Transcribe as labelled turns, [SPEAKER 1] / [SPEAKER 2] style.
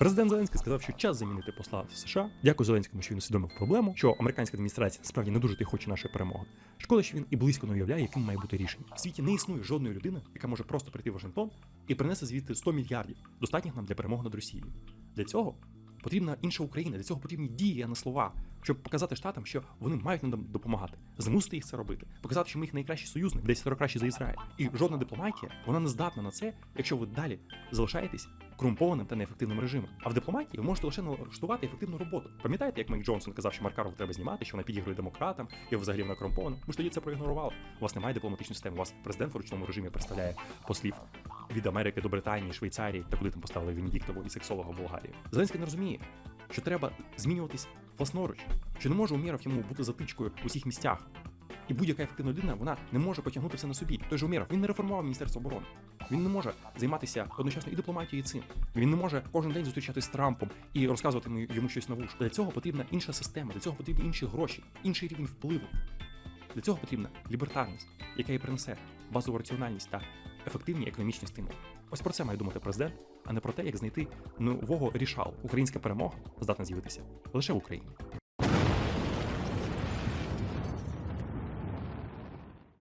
[SPEAKER 1] Президент Зеленський сказав, що час замінити посла в США. Дякую Зеленському, що він усвідомив проблему, що американська адміністрація насправді не дуже ти хоче нашої перемоги. Шкода, що він і близько не уявляє, яким має бути рішення. В світі не існує жодної людини, яка може просто прийти в Вашингтон і принести звідти 100 мільярдів, достатніх нам для перемоги над Росією. Для цього потрібна інша Україна, для цього потрібні дії, а не слова, щоб показати штатам, що вони мають нам допомагати, змусити їх це робити, показати, що ми їх найкращий союзник, десь кращі за Ізраїль. І жодна дипломатія вона не здатна на це, якщо ви далі залишаєтесь корумпованим та неефективним режимом. А в дипломатії ви можете лише налаштувати ефективну роботу. Пам'ятаєте, як Майк Джонсон казав, що Маркаров треба знімати, що вона підігрує демократам, і взагалі вона корумпована? Ми ж тоді це проігнорували. У вас немає дипломатичної системи. У вас президент в ручному режимі представляє послів від Америки до Британії, Швейцарії та куди там поставили Венедіктову і сексолога в Болгарії. Зеленський не розуміє, що треба змінюватись власноруч, що не може Умєров йому бути затичкою в усіх місцях. І будь-яка ефективна людина вона не може потягнути все на собі. Той же Умєров, він не реформував Міністерство оборони. Він не може займатися одночасно і дипломатією, і цим. Він не може кожен день зустрічатися з Трампом і розказувати йому- щось на. Для цього потрібна інша система, для цього потрібні інші гроші, інший рівень впливу. Для цього потрібна лібертарність, яка і принесе базову раціональність та ефективні економічні стимули. Ось про це має думати президент, а не про те, як знайти нового рішалу. Українська перемога здатна з'явитися лише в Україні.